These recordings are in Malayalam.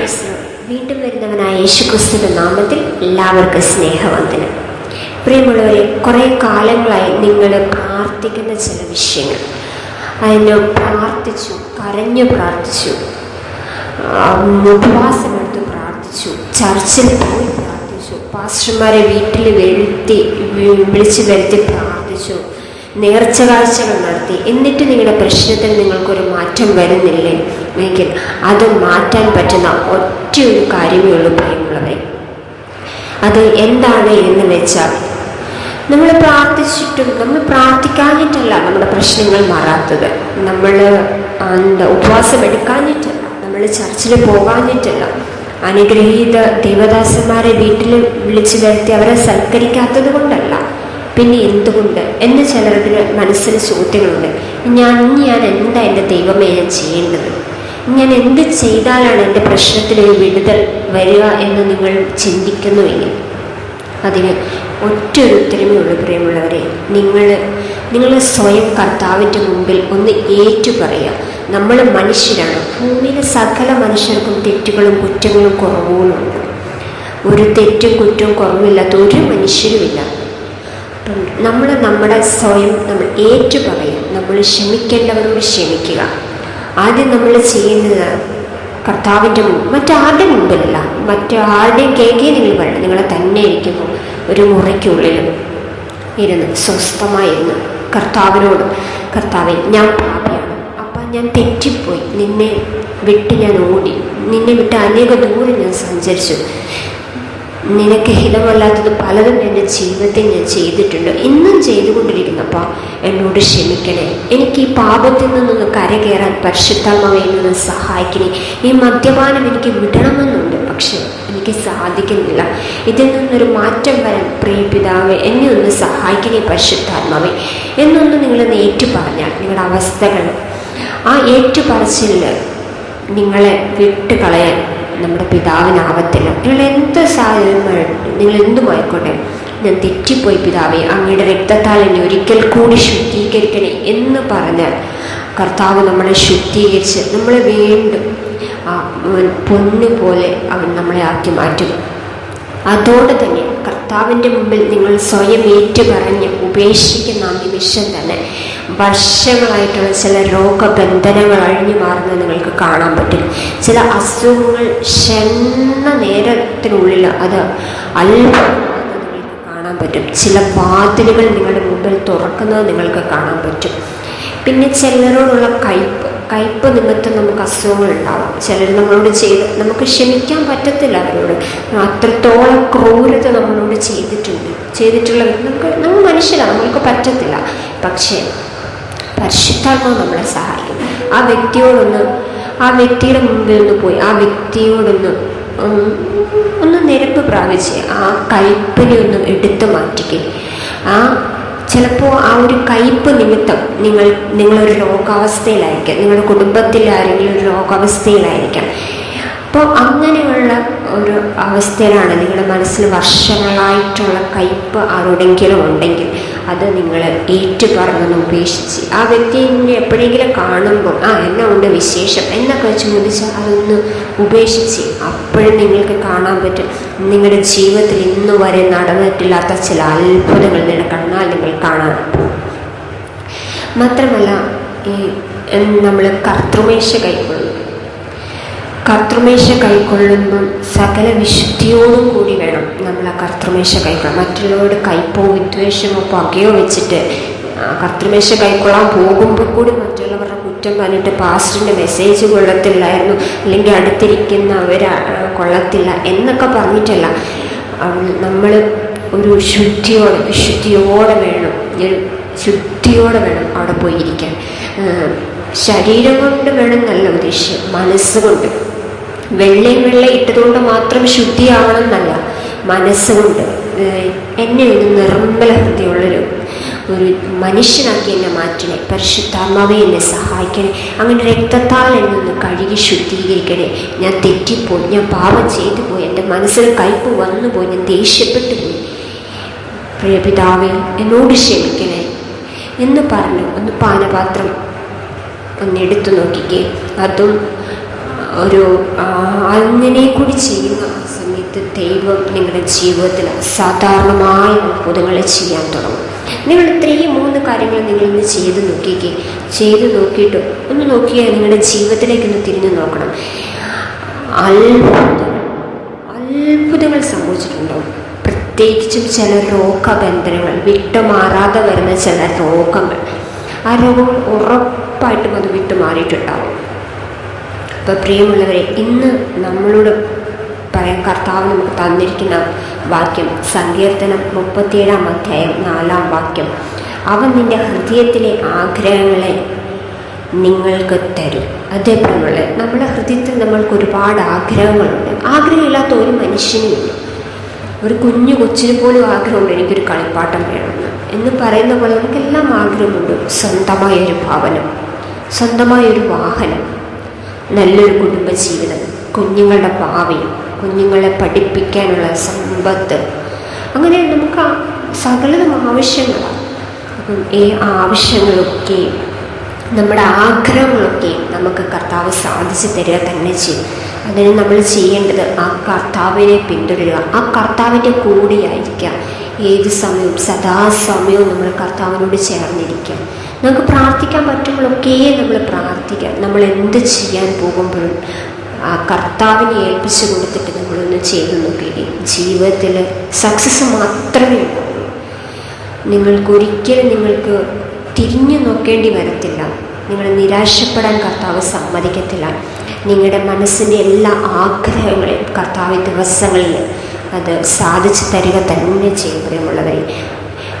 ക്രൈസ്തവ വീണ്ടും വരുന്നവനായ യേശുക്രിസ്തുവിന്റെ നാമത്തിൽ എല്ലാവർക്കും സ്നേഹവന്ദനം. പ്രിയമുള്ളവരെ കുറേ കാലങ്ങളായി നിങ്ങൾ പ്രാർത്ഥിക്കുന്ന ചില വിഷയങ്ങൾ. അതിന് പ്രാർത്ഥിച്ചു കരഞ്ഞു പ്രാർത്ഥിച്ചു ഉപവാസമെടുത്ത് പ്രാർത്ഥിച്ചു ചർച്ചിൽ പോയി പ്രാർത്ഥിച്ചു പാസ്റ്റർമാരെ വീട്ടിൽ വരുത്തി വിളിച്ചു വരുത്തി പ്രാർത്ഥിച്ചു നേർച്ച കാഴ്ചകൾ നടത്തി എന്നിട്ട് നിങ്ങളുടെ പ്രശ്നത്തിൽ നിങ്ങൾക്കൊരു മാറ്റം വരുന്നില്ലേ? എങ്കിൽ അത് മാറ്റാൻ പറ്റുന്ന ഒറ്റ ഒരു കാര്യമേ ഉള്ളൂ പ്രിയമുള്ളവരെ. അത് എന്താണ് എന്ന് വെച്ചാൽ നമ്മൾ പ്രാർത്ഥിച്ചിട്ടും നമ്മൾ പ്രാർത്ഥിക്കാഞ്ഞിട്ടല്ല നമ്മുടെ പ്രശ്നങ്ങൾ മാറാത്തത്. നമ്മൾ എന്താ ഉപവാസം എടുക്കാഞ്ഞിട്ടല്ല. നമ്മൾ ചർച്ചിൽ പോകാഞ്ഞിട്ടല്ല. അനുഗ്രഹീത ദേവദാസന്മാരെ വീട്ടിൽ വിളിച്ചു വരുത്തി അവരെ സൽക്കരിക്കാത്തത് കൊണ്ടല്ല. പിന്നെ എന്തുകൊണ്ട്? എന്ന് ചിലർക്ക് മനസ്സിൽ ചോദ്യങ്ങളുണ്ട്. ഞാൻ ഇനി ഞാൻ എന്താ എന്റെ ദൈവമേ ഞാൻ ചെയ്യേണ്ടത്? ഞാൻ എന്ത് ചെയ്താലാണ് എന്റെ പ്രശ്നത്തിൽ ഒരു വിടുതൽ വരിക എന്ന് നിങ്ങൾ ചിന്തിക്കുന്നുവെങ്കിൽ? അതിന് ഒറ്റൊരു ഉത്തരമേ പ്രിയമുള്ളവരെ. നിങ്ങൾ നിങ്ങൾ സ്വയം കർത്താവിന്റെ മുമ്പിൽ ഒന്ന് ഏറ്റു പറയുക നമ്മൾ മനുഷ്യരാണ്. ഭൂമിയിലെ സകല മനുഷ്യർക്കും തെറ്റുകളും കുറ്റങ്ങളും കുറവുകളും ഉണ്ട് ഒരു തെറ്റും കുറ്റവും കുറവില്ലാത്ത ഒരു മനുഷ്യരുമില്ല. അപ്പം നമ്മൾ നമ്മുടെ സ്വയം നമ്മൾ ഏറ്റു പറയും നമ്മൾ ക്ഷമിക്കേണ്ടവരോട് ക്ഷമിക്കുക. ആദ്യം നമ്മൾ ചെയ്യുന്നത് കർത്താവിന്റെ മുമ്പ് മറ്റാരുടെ മുമ്പിലല്ല മറ്റാരുടെയും കേൾക്കേ നിങ്ങൾ വേണം നിങ്ങളെ തന്നെ ഇരിക്കുന്നു ഒരു മുറിക്കുള്ളിൽ ഇരുന്ന് സ്വസ്ഥമായിരുന്നു കർത്താവിനോട് കർത്താവെ ഞാൻ പാപിയാണ്. അപ്പം ഞാൻ തെറ്റിപ്പോയി. നിന്നെ വിട്ട് ഞാൻ ഓടി. നിന്നെ വിട്ട് അനേക ദൂരം ഞാൻ സഞ്ചരിച്ചു. നിനക്ക് ഹിതമല്ലാത്തത് പലതും എന്റെ ജീവിതത്തിൽ ഞാൻ ചെയ്തിട്ടുണ്ട്. ഇന്നും ചെയ്തുകൊണ്ടിരിക്കുന്നപ്പോൾ എന്നോട് ക്ഷമിക്കണേ. എനിക്ക് ഈ പാപത്തിൽ നിന്നൊന്ന് കരകയറാൻ പരിശുദ്ധാത്മാവെ നിന്ന് സഹായിക്കണേ. ഈ മദ്യപാനം എനിക്ക് വിടണമെന്നുണ്ട് പക്ഷേ എനിക്ക് സാധിക്കുന്നില്ല. ഇതിൽ നിന്നൊരു മാറ്റം വരാൻ പ്രിയ പിതാവെ എന്നെ ഒന്ന് സഹായിക്കണേ പരിശുദ്ധാത്മാവേ. എന്നൊന്ന് നിങ്ങളൊന്ന് ഏറ്റു പറഞ്ഞാൽ നിങ്ങളുടെ അവസ്ഥകൾ ആ ഏറ്റുപറച്ചിൽ നിങ്ങളെ വിട്ട് നമ്മുടെ പിതാവിനാവത്തില്ല നിങ്ങൾ എന്ത് സാഹചര്യം നിങ്ങൾ എന്തുമായിക്കോട്ടെ ഞാൻ തെറ്റിപ്പോയി പിതാവെ അങ്ങയുടെ രക്തത്താൽ എന്നെ ഒരിക്കൽ കൂടി ശുദ്ധീകരിക്കണേ എന്ന് പറഞ്ഞാൽ കർത്താവ് നമ്മളെ ശുദ്ധീകരിച്ച് നമ്മളെ വീണ്ടും പൊന്നു പോലെ അവൻ നമ്മളെ ആക്കി മാറ്റും. അതോടെ തന്നെ കർത്താവിന്റെ മുമ്പിൽ നിങ്ങൾ സ്വയം ഏറ്റുപറഞ്ഞ് ഉപേക്ഷിക്കുന്ന നിമിഷം തന്നെ വർഷങ്ങളായിട്ടുള്ള ചില രോഗബന്ധനങ്ങൾ അഴിഞ്ഞു മാറുന്നത് നിങ്ങൾക്ക് കാണാൻ പറ്റും. ചില അസുഖങ്ങൾ ക്ഷണ നേരത്തിനുള്ളിൽ അത് അത്ഭുതമാകുന്നത് നിങ്ങൾക്ക് കാണാൻ പറ്റും. ചില വാതിലുകൾ നിങ്ങളുടെ മുമ്പിൽ തുറക്കുന്നത് നിങ്ങൾക്ക് കാണാൻ പറ്റും. പിന്നെ ചിലരോടുള്ള കയ്പ് കയ്പ് നിമിത്തം നമുക്ക് അസുഖങ്ങൾ ഉണ്ടാവാം. ചിലർ നമ്മളോട് ചെയ്ത് നമുക്ക് ക്ഷമിക്കാൻ പറ്റത്തില്ല അവരോട്. അത്രത്തോളം ക്രൂരത നമ്മളോട് ചെയ്തിട്ടുണ്ട്. ചെയ്തിട്ടുള്ള നമുക്ക് നമ്മൾ മനുഷ്യരാണ് നമ്മൾക്ക് പറ്റത്തില്ല. പക്ഷേ പരിശുദ്ധാത്മാവ് നമ്മളെ സഹായിക്കും. ആ വ്യക്തിയോടൊന്ന് ആ വ്യക്തിയുടെ മുമ്പിൽ ഒന്ന് പോയി ആ വ്യക്തിയോടൊന്ന് ഒന്ന് നിരപ്പ് പ്രാപിച്ച് ആ കയ്പിനെ ഒന്ന് എടുത്തു മാറ്റിക്കുക ആ ചിലപ്പോൾ ആ ഒരു കയ്പ് നിമിത്തം നിങ്ങൾ നിങ്ങളൊരു രോഗാവസ്ഥയിലായിരിക്കാം. നിങ്ങളുടെ കുടുംബത്തിൽ ആരെങ്കിലും ഒരു രോഗാവസ്ഥയിലായിരിക്കാം. അപ്പോൾ അങ്ങനെയുള്ള ഒരു അവസ്ഥയിലാണ് നിങ്ങളുടെ മനസ്സിൽ വർഷങ്ങളായിട്ടുള്ള കയ്പ് ആരോടെങ്കിലും ഉണ്ടെങ്കിൽ അത് നിങ്ങൾ ഏറ്റുപറഞ്ഞെന്ന് ഉപേക്ഷിച്ച്. ആ വ്യക്തിയെ എപ്പോഴെങ്കിലും കാണുമ്പോൾ ആ എന്നാ ഉണ്ട് വിശേഷം? എന്നൊക്കെ ചോദിച്ചാൽ അതൊന്ന് ഉപേക്ഷിച്ച് അപ്പോഴും നിങ്ങൾക്ക് കാണാൻ പറ്റും. നിങ്ങളുടെ ജീവിതത്തിൽ ഇന്നു വരെ നടന്നിട്ടില്ലാത്ത ചില അത്ഭുതങ്ങൾ നിങ്ങളുടെ കണ്ണാൽ നിങ്ങൾ കാണാൻ മാത്രമല്ല ഈ നമ്മൾ കർത്തൃമേശ കൈക്കൊള്ളും കർത്തൃമേശ കൈക്കൊള്ളുമ്പോൾ സകല വിശുദ്ധിയോടും കൂടി വേണം നമ്മൾ ആ കർത്തൃമേശ കൈക്കൊള്ളാം മറ്റുള്ളവരുടെ കൈപ്പോ വിദ്വേഷമോ പകയോ വെച്ചിട്ട് കർത്തൃമേശ കൈക്കൊള്ളാൻ പോകുമ്പോൾ കൂടി മറ്റുള്ളവരുടെ കുറ്റം പറഞ്ഞിട്ട് പാസ്റ്ററിന്റെ മെസ്സേജ് കൊള്ളത്തില്ലായിരുന്നു അല്ലെങ്കിൽ അടുത്തിരിക്കുന്ന അവരെ കൊള്ളത്തില്ല എന്നൊക്കെ പറഞ്ഞിട്ടല്ല. നമ്മൾ ഒരു ശുദ്ധിയോടെ വിശുദ്ധിയോടെ വേണം ശുദ്ധിയോടെ വേണം അവിടെ പോയിരിക്കാൻ. ശരീരം കൊണ്ട് വേണം നല്ല ഉദ്ദേശം മനസ്സുകൊണ്ട് വെള്ളയും വെള്ള ഇട്ടതുകൊണ്ട് മാത്രം ശുദ്ധിയാവണം എന്നല്ല മനസ്സുകൊണ്ട് എന്നെ ഒരു നിർമ്മല ഹൃദയമുള്ളൊരു ഒരു മനുഷ്യനാക്കി എന്നെ മാറ്റണേ. പരിശുദ്ധാത്മാവെ എന്നെ സഹായിക്കണേ. അങ്ങനെ രക്തത്താൽ എന്നെ ഒന്ന് കഴുകി ശുദ്ധീകരിക്കണേ. ഞാൻ തെറ്റിപ്പോയി ഞാൻ പാപം ചെയ്തു പോയി എന്റെ മനസ്സിൽ കയ്പ് വന്നു പോയി ഞാൻ ദേഷ്യപ്പെട്ടു പോയി പ്രിയപിതാവെ എന്നോട് ക്ഷമിക്കണേ എന്ന് പറഞ്ഞു. ഒന്ന് പാനപാത്രം ഒന്ന് എടുത്തു നോക്കിക്കേ. അതും ഒരു അങ്ങനെ കൂടി ചെയ്യുന്ന സമയത്ത് ദൈവം നിങ്ങളുടെ ജീവിതത്തിൽ സാധാരണമായ അത്ഭുതങ്ങൾ ചെയ്യാൻ തുടങ്ങും. നിങ്ങൾ ഇത്രയും മൂന്ന് കാര്യങ്ങൾ നിങ്ങളിന്ന് ചെയ്ത് നോക്കിക്കേ. ചെയ്ത് നോക്കിയിട്ട് ഒന്ന് നോക്കിയാൽ നിങ്ങളുടെ ജീവിതത്തിലേക്ക് ഒന്ന് തിരിഞ്ഞു നോക്കണം. അത്ഭുതങ്ങൾ അത്ഭുതങ്ങൾ സംഭവിച്ചിട്ടുണ്ടാവും പ്രത്യേകിച്ചും ചില രോഗബന്ധനങ്ങൾ വിട്ടുമാറാതെ വരുന്ന ചില രോഗങ്ങൾ. ആ രോഗങ്ങൾ ഉറപ്പായിട്ടും അത് വിട്ടുമാറിയിട്ടുണ്ടാവും. അപ്പോൾ പ്രിയമുള്ളവരെ ഇന്ന് നമ്മളോട് പറയാൻ കർത്താവ് നമുക്ക് തന്നിരിക്കുന്ന വാക്യം സങ്കീർത്തനം മുപ്പത്തിയേഴാം അധ്യായം നാലാം വാക്യം. അവൻ നിന്റെ ഹൃദയത്തിലെ ആഗ്രഹങ്ങളെ നിങ്ങൾക്ക് തരും. അതേപോലെ നമ്മുടെ ഹൃദയത്തിൽ നമ്മൾക്ക് ഒരുപാട് ആഗ്രഹങ്ങളുണ്ട്. ആഗ്രഹമില്ലാത്ത ഒരു മനുഷ്യനുമില്ല ഒരു കുഞ്ഞു കൊച്ചിന് പോലും ആഗ്രഹമുണ്ട് എനിക്കൊരു കളിപ്പാട്ടം വേണമെന്ന് എന്ന്. പറയുന്ന പോലെ നമുക്കെല്ലാം ആഗ്രഹമുണ്ട്. സ്വന്തമായ ഒരു ഭവനം സ്വന്തമായ ഒരു വാഹനം നല്ലൊരു കുടുംബജീവിതം. കുഞ്ഞുങ്ങളുടെ ഭാവി കുഞ്ഞുങ്ങളെ പഠിപ്പിക്കാനുള്ള സമ്പത്ത്. അങ്ങനെ നമുക്ക് സകലതും ആവശ്യങ്ങളാണ്. അപ്പം ഈ ആവശ്യങ്ങളൊക്കെ നമ്മുടെ ആഗ്രഹങ്ങളൊക്കെ നമുക്ക് കർത്താവ് സാധിച്ചു തരിക തന്നെ ചെയ്യും. അതിന് നമ്മൾ ചെയ്യേണ്ടത് ആ കർത്താവിനെ പിന്തുടരുക ആ കർത്താവിന്റെ കൂടെയായിരിക്കുക. ഏത് സമയവും സദാസമയവും നമ്മൾ കർത്താവിനോട് ചേർന്നിരിക്കുക. നമുക്ക് പ്രാർത്ഥിക്കാൻ പറ്റുമ്പോഴൊക്കെ നമ്മൾ പ്രാർത്ഥിക്കാം നമ്മൾ എന്ത് ചെയ്യാൻ പോകുമ്പോഴും ആ കർത്താവിനെ ഏൽപ്പിച്ചു കൊടുത്തിട്ട് നമ്മളൊന്ന് ചെയ്തു നോക്കുകയും ജീവിതത്തിൽ സക്സസ് മാത്രമേ ഉണ്ടാവുള്ളൂ നിങ്ങൾക്കൊരിക്കലും നിങ്ങൾക്ക് തിരിഞ്ഞു നോക്കേണ്ടി വരത്തില്ല. നിങ്ങൾ നിരാശപ്പെടാൻ കർത്താവ് സമ്മതിക്കത്തില്ല. നിങ്ങളുടെ മനസ്സിന്റെ എല്ലാ ആഗ്രഹങ്ങളെയും കർത്താവ് ദിവസങ്ങളിൽ അത് സാധിച്ചു തരിക തന്നെ ചെയ്യും പ്രിയമുള്ളവരെ.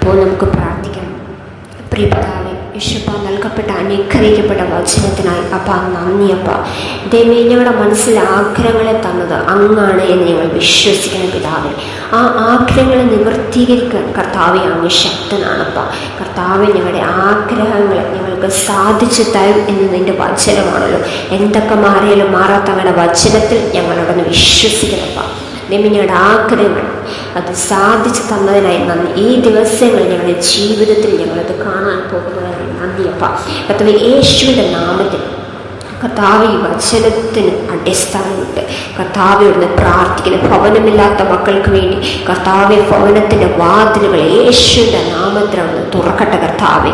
ഇപ്പോൾ നമുക്ക് പ്രാർത്ഥിക്കാം. പ്രിയപിതാവെ യശപ്പ നൽകപ്പെട്ട അനുഗ്രഹിക്കപ്പെട്ട വചനത്തിനായി അപ്പ നന്ദി അപ്പ. ദൈവമേ ഞങ്ങളുടെ മനസ്സിലെ ആഗ്രഹങ്ങളെ തന്നത് അങ്ങാണ് എന്ന് ഞങ്ങൾ വിശ്വസിക്കണം പിതാവെ. ആ ആഗ്രഹങ്ങളെ നിവർത്തീകരിക്കാൻ കർത്താവെ അങ്ങ് ശക്തനാണപ്പ. കർത്താവെ ഞങ്ങളുടെ ആഗ്രഹങ്ങൾ ഞങ്ങൾക്ക് സാധിച്ചു തരും എന്ന് നിന്റെ വചനമാണല്ലോ. എന്തൊക്കെ മാറിയാലും മാറാത്തങ്ങളുടെ വചനത്തിൽ ഞങ്ങളോടൊന്ന് വിശ്വസിക്കണപ്പ. ദൈവങ്ങളുടെ ആഗ്രഹങ്ങൾ അത് സാധിച്ചു തന്നതിനായി നന്ദി. ഈ ദിവസങ്ങൾ ഞങ്ങളുടെ ജീവിതത്തിൽ ഞങ്ങളത് കാണാൻ പോകുന്നതിനായി നന്ദിയപ്പ. കർത്താവ് യേശുവിന്റെ നാമത്തിൽ കർത്താവ് ഈ വചനത്തിന് അടിസ്ഥാനമുണ്ട്. കർത്താവ് ഇവിടുന്ന് പ്രാർത്ഥിക്കുന്ന. ഭവനമില്ലാത്ത മക്കൾക്ക് വേണ്ടി കർത്താവ് ഭവനത്തിന്റെ വാതിലുകൾ യേശുവിന്റെ നാമത്തിലാണ് തുറക്കട്ടെ കർത്താവ്.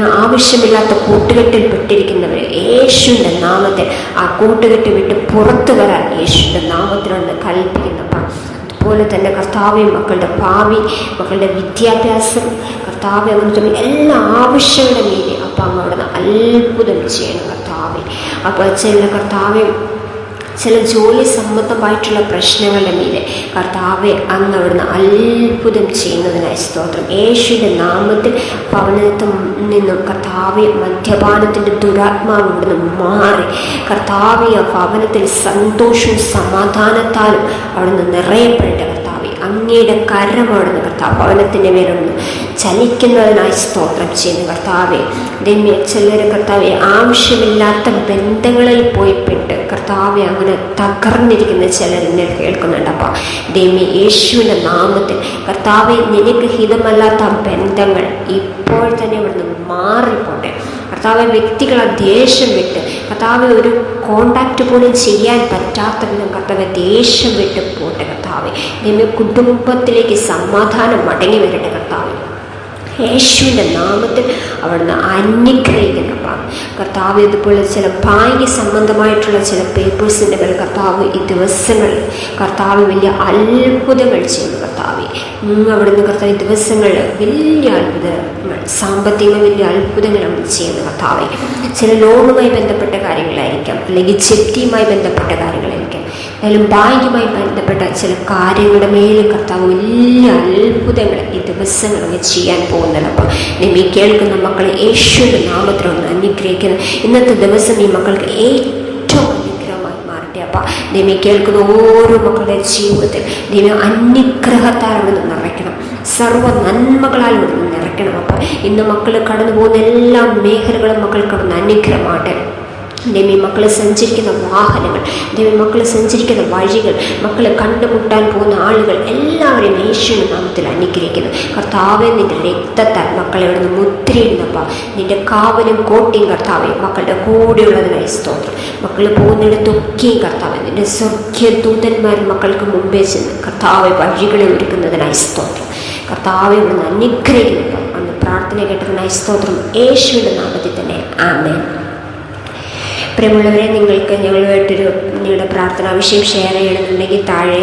ആവശ്യമില്ലാത്ത കൂട്ടുകെട്ടിൽ പെട്ടിരിക്കുന്നവർ യേശുവിന്റെ നാമത്തിൽ ആ കൂട്ടുകെട്ട് വിട്ട് പുറത്തു വരാൻ യേശുവിന്റെ നാമത്തിലാണ് കൽപ്പിക്കുന്ന അതുപോലെ തന്നെ കർത്താവ് മക്കളുടെ ഭാവി മക്കളുടെ വിദ്യാഭ്യാസം കർത്താവ് അങ്ങനെ എല്ലാ ആവശ്യങ്ങളുടെ മീതെ അപ്പം അവിടുന്ന് അത്ഭുതം ചെയ്യണം കർത്താവെ. അപ്പോൾ ചില കർത്താവെ ചില ജോലി സംബന്ധമായിട്ടുള്ള പ്രശ്നങ്ങളുടെ മീതെ കർത്താവെ അന്ന് അവിടുന്ന് അത്ഭുതം ചെയ്യുന്നതിനായി സ്തോത്രം. യേശുവിന്റെ നാമത്തിൽ ഭവനത്തിൽ നിന്നും കർത്താവെ മദ്യപാനത്തിന്റെ ദുരാത്മാവ് ഇവിടുന്ന് മാറി. കർത്താവെ ആ ഭവനത്തിൽ സന്തോഷവും സമാധാനത്താലും അവിടുന്ന് നിറയപ്പെട്ട കർത്താവെ അങ്ങയുടെ കരമാണെന്ന് കർത്താവ് ഭവനത്തിന്റെ മേലൊന്ന് ചലിക്കുന്നതിനായി സ്തോത്രം ചെയ്യുന്നു കർത്താവെ. ദൈവമേ ചിലർ കർത്താവെ ആവശ്യമില്ലാത്ത ബന്ധങ്ങളിൽ പോയി പെട്ട് കർത്താവെ അങ്ങനെ തകർന്നിരിക്കുന്ന ചിലർ എന്നെ കേൾക്കുന്നുണ്ട്. അപ്പം ദൈവമേ യേശുവിന്റെ നാമത്തിൽ കർത്താവെ നിനക്ക് ഹിതമല്ലാത്ത ബന്ധങ്ങൾ ഇപ്പോൾ തന്നെ ഇവിടുന്ന് മാറിപ്പോട്ടെ. കർത്താവെ വ്യക്തികളെ ദേഷ്യം വിട്ട് കർത്താവെ ഒരു കോണ്ടാക്റ്റ് പോലും ചെയ്യാൻ പറ്റാത്ത വിധം കർത്താവെ ദേഷ്യം വിട്ട് പോട്ടെ. കർത്താവെ നിന്റെ കുടുംബത്തിലേക്ക് സമാധാനം മടങ്ങി വരട്ടെ കർത്താവെ. യേശുവിന്റെ നാമത്തിൽ അവിടുന്ന് അനുഗ്രഹിക്കുന്നപ്പാണ് കർത്താവ് ഇതുപോലെ ചില ബാങ്ക് സംബന്ധമായിട്ടുള്ള ചില പേപ്പേഴ്സിന്റെ മേൽ കർത്താവ് ഈ ദിവസങ്ങളിൽ കർത്താവ് വലിയ അത്ഭുതങ്ങൾ ചെയ്യുന്നു കർത്താവ്. അവിടുന്ന് കർത്താവ് ദിവസങ്ങളിൽ വലിയ അത്ഭുതങ്ങൾ സാമ്പത്തിക വലിയ അത്ഭുതങ്ങൾ അവിടെ ചെയ്യുന്നു കർത്താവ്. ചില ലോണുമായി ബന്ധപ്പെട്ട കാര്യങ്ങളായിരിക്കാം അല്ലെങ്കിൽ ചെറ്റിയുമായി ബന്ധപ്പെട്ട കാര്യങ്ങളായിരിക്കാം. എന്തായാലും ബാങ്കുമായി ബന്ധപ്പെട്ട ചില കാര്യങ്ങളുടെ മേലും കർത്താവ് വലിയ അത്ഭുതങ്ങൾ ഈ ദിവസങ്ങളൊക്കെ ചെയ്യാൻ പോകുന്നത് അപ്പം നമ്മൾ കേൾക്കുന്ന മക്കളെ യേശുവിന്റെ നാമത്തിലൊന്ന് അനുഗ്രഹിക്കുന്നു. ഇന്നത്തെ ദിവസം ഈ മക്കൾക്ക് ഏറ്റവും അനുഗ്രഹമായി മാറട്ടെ അപ്പം. ദൈവം കേൾക്കുന്ന ഓരോ മക്കളുടെ ജീവിതത്തിൽ ദൈവം അനുഗ്രഹത്താൽ അവിടെ നിറയ്ക്കണം. സർവ നന്മകളാൽ നിറയ്ക്കണം അപ്പം. ഇന്ന് മക്കൾ കടന്നു പോകുന്ന എല്ലാ മേഖലകളും മക്കൾക്ക് കടന്ന് അനുഗ്രഹമാട്ടെ ദൈവം മക്കൾ സഞ്ചരിക്കുന്ന വാഹനങ്ങൾ ദൈവ മക്കൾ സഞ്ചരിക്കുന്ന വഴികൾ മക്കൾ കണ്ടുമുട്ടാൻ പോകുന്ന ആളുകൾ എല്ലാവരെയും യേശുവിന്റെ നാമത്തിൽ അനുഗ്രഹിക്കുന്നു. കർത്താവെ നിന്റെ രക്തത്താൽ മക്കളെ ഇവിടെ നിന്ന് മുദ്രയിടുന്നപ്പ നിന്റെ കാവലും കോട്ടയും കർത്താവെ മക്കളുടെ കൂടെയുള്ളതിനായി സ്തോത്രം. മക്കൾ പോകുന്നിടത്തൊക്കെയും കർത്താവെ നിന്റെ സ്വർഗ്യദൂതന്മാർ മക്കൾക്ക് മുമ്പേ ചെന്ന് കർത്താവെ വഴികളെ ഒരുക്കുന്നതിനായി സ്തോത്രം. കർത്താവെ ഇവിടുന്ന് അനുഗ്രഹിക്കുന്നപ്പം. അന്ന് പ്രാർത്ഥന കേട്ടതിനായി സ്തോത്രം. യേശുവിന്റെ നാമത്തിൽ തന്നെ. ആമേൻ. പ്രിയമുള്ളവരെ നിങ്ങൾക്ക് ഞങ്ങളുമായിട്ടൊരു നിങ്ങളുടെ പ്രാർത്ഥനാ വിഷയം ഷെയർ ചെയ്യണമെന്നുണ്ടെങ്കിൽ താഴെ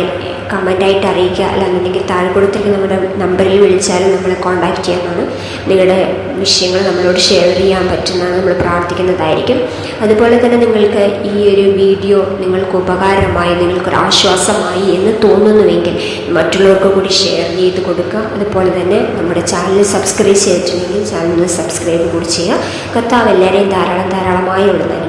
കമന്റായിട്ട് അറിയിക്കുക. അല്ലാന്നുണ്ടെങ്കിൽ താഴെ കൊടുത്തിരിക്കുന്ന നമ്മുടെ നമ്പറിൽ വിളിച്ചാലും നമ്മളെ കോൺടാക്റ്റ് ചെയ്യാനാണ് നിങ്ങളുടെ വിഷയങ്ങൾ നമ്മളോട് ഷെയർ ചെയ്യാൻ പറ്റുന്നതാണ് നമ്മൾ പ്രാർത്ഥിക്കുന്നതായിരിക്കും. അതുപോലെ തന്നെ നിങ്ങൾക്ക് ഈ ഒരു വീഡിയോ നിങ്ങൾക്ക് ഉപകാരമായി നിങ്ങൾക്കൊരു ആശ്വാസമായി എന്ന് തോന്നുന്നുവെങ്കിൽ മറ്റുള്ളവർക്ക് കൂടി ഷെയർ ചെയ്ത് കൊടുക്കുക. അതുപോലെ തന്നെ നമ്മുടെ ചാനൽ സബ്സ്ക്രൈബ് ചെയ്തിട്ടുണ്ടെങ്കിൽ ചാനൽ സബ്സ്ക്രൈബ് കൂടി ചെയ്യുക. കർത്താവ് എല്ലാവരെയും ധാരാളം ധാരാളമായി അനുഗ്രഹിക്കും